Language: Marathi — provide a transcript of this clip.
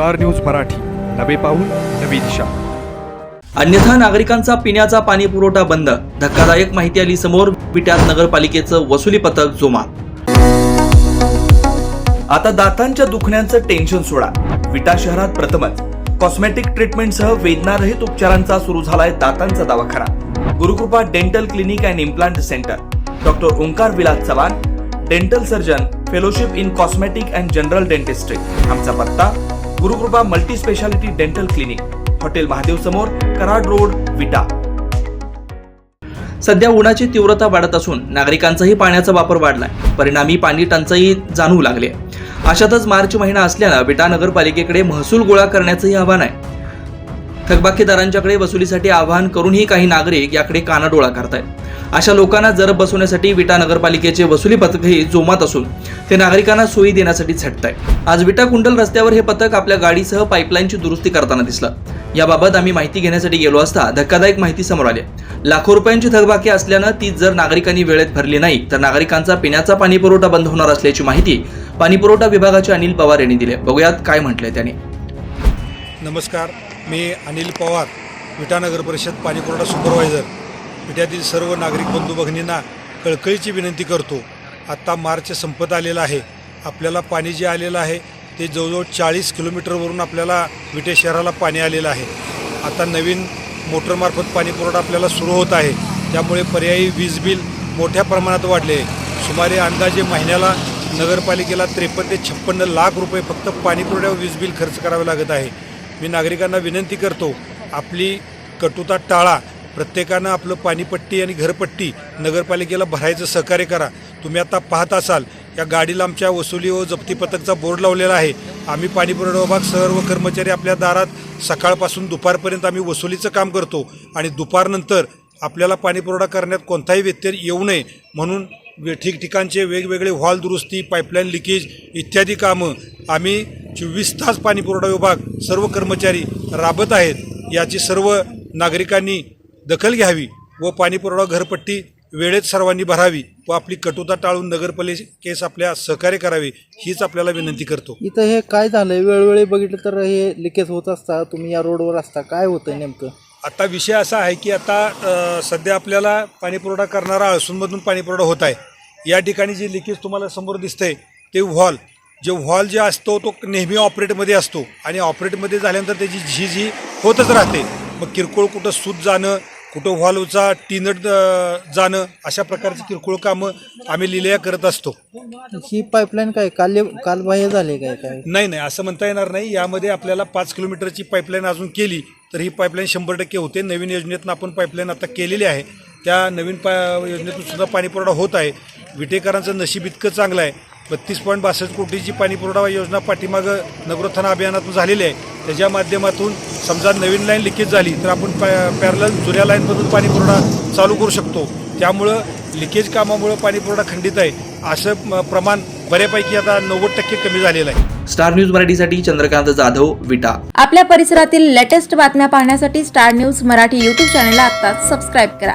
Star news Marathi. नवे पाऊल नवी दिशा. अन्यथा नागरिकांचा पिण्याचा पाणी पुरवठा बंद. धक्कादायक माहिती आली समोर विट्यात नगरपालिकेचं वसुली पथक जोमात. आता दातांच्या दुखण्याचं टेन्शन सोडा. विटा शहरात प्रथमच. कॉस्मेटिक ट्रीटमेंटसह वेदनारहित उपचारांचा सुरू झालाय दातांचा दवाखाना. Gurukrupa dental clinic and implant centre doctor Omkar Vilas Chavan dental surgeon fellowship in cosmetic and general dentistry आमचा पत्ता Gurukrupa multi speciality dental clinic hotel Mahadev समोर कराड रोड विटा. सध्या उन्हाची तीव्रता वाढत असून नागरिकांचाही पाण्याचा वापर वाढलाय. परिणामी पाणी टंचाई जाणवू लागली आहे. अशातच मार्च महिना असल्यानं विटा नगरपालिकेकडे महसूल गोळा करण्याचंही आव्हान आहे. थकबाकीदारांच्याकडे वसुलीसाठी आवाहन करूनही काही नागरिक याकडे कानाडोळा करतायत. अशा लोकांना जरब बसवण्यासाठी विटा नगरपालिकेचे वसुली पथकही जोमात असून ते नागरिकांना सोयी देण्यासाठी झटत आहे आज विटा कुंडल रस्त्यावर हे पथक आपल्या गाडीसह पाईपलाईनची दुरुस्ती करताना दिसलं. याबाबत आम्ही माहिती घेण्यासाठी गेलो असता धक्कादायक माहिती समोर आली. लाखो रुपयांची थकबाकी असल्यानं ती जर नागरिकांनी वेळेत भरली नाही तर नागरिकांचा पिण्याचा पाणी पुरवठा बंद होणार असल्याची माहिती पाणीपुरवठा विभागाचे अनिल पवार यांनी दिली. बघूयात काय म्हटलंय त्यांनी. नमस्कार मी अनिल पवार विटा नगर परिषद पाणीपुरवठा सुपरवायझर. विट्यातील सर्व नागरिक बंधू भगिनींना कळकळीची विनंती करतो आत्ता मार्च संपत आलेला आहे. आपल्याला पाणी जे आलेलं आहे ते जवळजवळ चाळीस किलोमीटरवरून आपल्याला विटे शहराला पाणी आलेलं आहे. आता नवीन मोटरमार्फत पाणीपुरवठा आपल्याला सुरू होत आहे. त्यामुळे पर्यायी वीज बिल मोठ्या प्रमाणात वाढले आहे. सुमारे अंदाजे महिन्याला नगरपालिकेला त्रेपन्न ते छप्पन्न लाख रुपये फक्त पाणीपुरवठ्यावर वीज बिल खर्च करावे लागत आहे. मी नागरिकांना विनंती करतो आपली कटुता टाळा प्रत्येकानं आपलं पाणीपट्टी आणि घरपट्टी नगरपालिकेला भरायचं सहकार्य करा. तुम्ही आता पाहत असाल या गाडीला आमच्या वसुली व जप्ती पथकचा बोर्ड लावलेला आहे. आम्ही पाणीपुरवठा विभाग सर्व कर्मचारी आपल्या दारात सकाळपासून दुपारपर्यंत आम्ही वसुलीचं काम करतो आणि दुपारनंतर आपल्याला पाणीपुरवठा करण्यात कोणताही व्यत्यय येऊ नये म्हणून वे ठिकठिकाणचे वेगवेगळे व्हॉल दुरुस्ती पाईपलाईन लिकेज इत्यादी कामं आम्ही चोवीस तास पाणीपुरवठा विभाग सर्व कर्मचारी राबत आहेत. याची सर्व नागरिकांनी दखल घ्यावी व पाणीपुरवठा घरपट्टी वेळेत सर्वांनी भरावी व आपली कटुता टाळून नगरपालिकेस आपल्या सहकार्य करावे हीच आपल्याला विनंती करतो. इथं हे काय झालंय? वेळोवेळी बघितलं तर हे लिकेज होत असता तुम्ही या रोडवर असता. काय होतं नेमकं? आता विषय असा आहे की आता सध्या आपल्याला पाणीपुरवठा करणारा अळसूनमधून पाणीपुरवठा होत आहे. या ठिकाणी जे लिकेज तुम्हाला समोर दिसतंय ते व्हॉल. जे व्हॉल जे असतो तो नेहमी ऑपरेटमध्ये असतो. आणि ऑपरेटमध्ये झाल्यानंतर त्याची झीज ही होतच राहते. मग किरकोळ कुठं सूत जाणं कुठं व्हॉल्वचा टीनट जाणं अशा प्रकारची किरकोळ कामं आम्ही लिलया करत असतो. ही पाईपलाईन काय काल कालबाह्य झाले काय काय? नाही नाही असं म्हणता येणार नाही. यामध्ये आपल्याला पाच किलोमीटरची पाईपलाईन अजून केली तर ही पाईपलाईन शंभर टक्के होते. नवीन योजनेतून आपण पाईपलाईन आता केलेली आहे. त्या नवीन पा योजनेतून सुद्धा पाणीपुरवठा होत आहे. विटेकरांचं नशीब इतकं चांगलं आहे. बत्तीस पॉईंट बासष्ट कोटीची पाणीपुरवठा योजना पाठीमागं नगरोत्थान अभियानातून झालेली आहे. त्याच्या माध्यमातून समजा नवीन लाईन लिकेज झाली तर आपण पॅ पॅरल जुन्या लाईनमधून पाणीपुरवठा चालू करू शकतो. त्यामुळं लिकेज कामामुळं पाणीपुरवठा खंडित आहे. असं प्रमाण बऱ्यापैकी आता नव्वद टक्के कमी झालेलं आहे. स्टार न्यूज मराठीसाठी चंद्रकांत जाधव विटा. आपल्या परिसरातील लेटेस्ट बातम्या पाहण्यासाठी स्टार न्यूज मराठी यूट्यूब चॅनलला आत्ताच सबस्क्राईब करा.